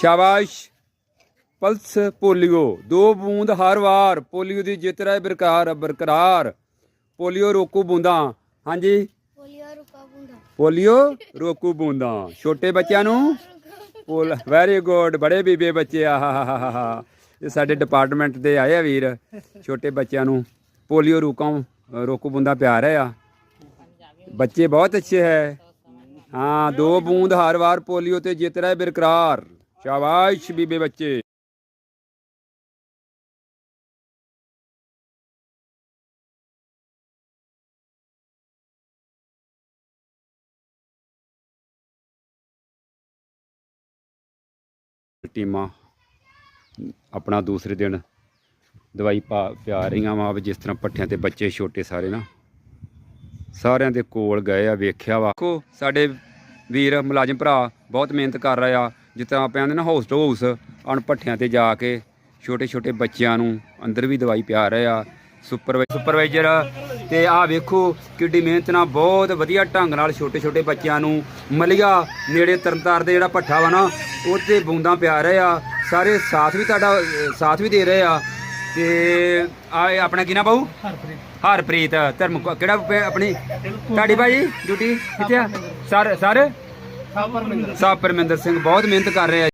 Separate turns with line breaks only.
ਸ਼ਾਬਾਸ਼। Pulse polio. ਦੋ ਬੂੰਦ ਹਰ ਵਾਰ। ਪੋਲੀਓ ਦੀ ਜਿੱਤ ਰਹੇ ਬਰਕਰਾਰ ਬਰਕਰਾਰ। ਪੋਲੀਓ ਰੋਕੂ ਬੂੰਦਾਂ। ਹਾਂਜੀ?
ਪੋਲੀਓ ਰੁਕਾ ਬੁੰਦਾ।
ਪੋਲੀਓ ਰੋਕੂ ਬੂੰਦਾਂ। ਛੋਟੇ ਬੱਚਿਆਂ ਨੂੰ? ਪੋਲ ਵੈਰੀ ਗੁੱਡ ਬੜੇ ਬੀਬੇ ਬੱਚੇ ਆ। ਹਾ ਹਾ ਹਾ ਹਾ ਹਾ। ਇਹ ਸਾਡੇ ਡਿਪਾਰਟਮੈਂਟ ਦੇ ਆਏ ਆ ਵੀਰ। ਛੋਟੇ ਬੱਚਿਆਂ ਨੂੰ ਪੋਲੀਓ ਰੋਕਾਂ ਰੋਕੂ ਬੂੰਦਾਂ ਪਿਆ ਰਹੇ ਆ। ਬੱਚੇ ਬਹੁਤ ਅੱਛੇ ਹੈ। ਹਾਂ ਦੋ ਬੂੰਦ ਹਰ ਵਾਰ ਪੋਲੀਓ ਤੇ ਜਿੱਤ ਰਹੇ ਬਰਕਰਾਰ। ਸ਼ਾਬਾਸ਼ ਬੀਬੇ ਬੱਚੇ। ਟੀਮਾਂ ਆਪਣਾ ਦੂਸਰੇ ਦਿਨ ਦਵਾਈ ਪਾ ਪਿਆ ਰਹੀਆਂ ਵਾ ਜਿਸ ਤਰ੍ਹਾਂ ਪੱਠਿਆਂ ਤੇ ਬੱਚੇ ਛੋਟੇ ਸਾਰੇ ਨਾ। ਸਾਰਿਆਂ ਦੇ ਕੋਲ ਗਏ ਆ, ਵੇਖਿਆ ਵਾ। ਦੇਖੋ, ਸਾਡੇ ਵੀਰ, ਮੁਲਾਜ਼ਮ ਭਰਾ ਬਹੁਤ ਮਿਹਨਤ ਕਰ ਰਹੇ ਆ। ਜਿਸ ਆਪਾਂ ਕਹਿੰਦੇ ਨਾ ਹਾਊਸ ਟੂ ਹਾਊਸ ਅਣਪੱਠਿਆਂ ਤੇ ਜਾ ਕੇ ਛੋਟੇ ਛੋਟੇ ਬੱਚਿਆਂ ਨੂੰ ਅੰਦਰ ਵੀ ਦਵਾਈ ਪਿਆ ਰਹੇ ਆ, ਸੁਪਰ ਸੁਪਰਵਾਈਜ਼ਰ। ਤੇ ਆਹ ਵੇਖੋ, ਕਿੱਡੀ ਮਿਹਨਤ ਨਾਲ ਬਹੁਤ ਵਧੀਆ ਢੰਗ ਨਾਲ ਛੋਟੇ ਛੋਟੇ ਬੱਚਿਆਂ ਨੂੰ ਮਲੀਆ। ਨੇੜੇ ਤਰਨਤਾਰ ਦੇ ਜਿਹੜਾ ਪੱਠਾ ਵਾ ਨਾ ਉੱਤੇ ਬੂੰਦਾਂ ਪਿਆ ਰਹੇ ਆ। ਸਾਰੇ ਸਾਥ ਵੀ ਤੁਹਾਡਾ ਸਾਥ ਵੀ ਦੇ ਰਹੇ ਆ। ਤੇ ਆ ਆਪਣਾ ਕੀ ਨਾ ਬਾਊ? ਹਰਪ੍ਰੀਤ। ਧਰਮ ਕਿਹੜਾ ਪ- ਆਪਣੀ? ਤੁਹਾਡੀ ਭਾਜੀ ਡਿਊਟੀ ਕਿੱਥੇ ਆ? Sir sir? ਸਾਹ ਪਰਮਿੰਦਰ ਸਿੰਘ ਬਹੁਤ ਮਿਹਨਤ ਕਰ ਰਹੇ ਆ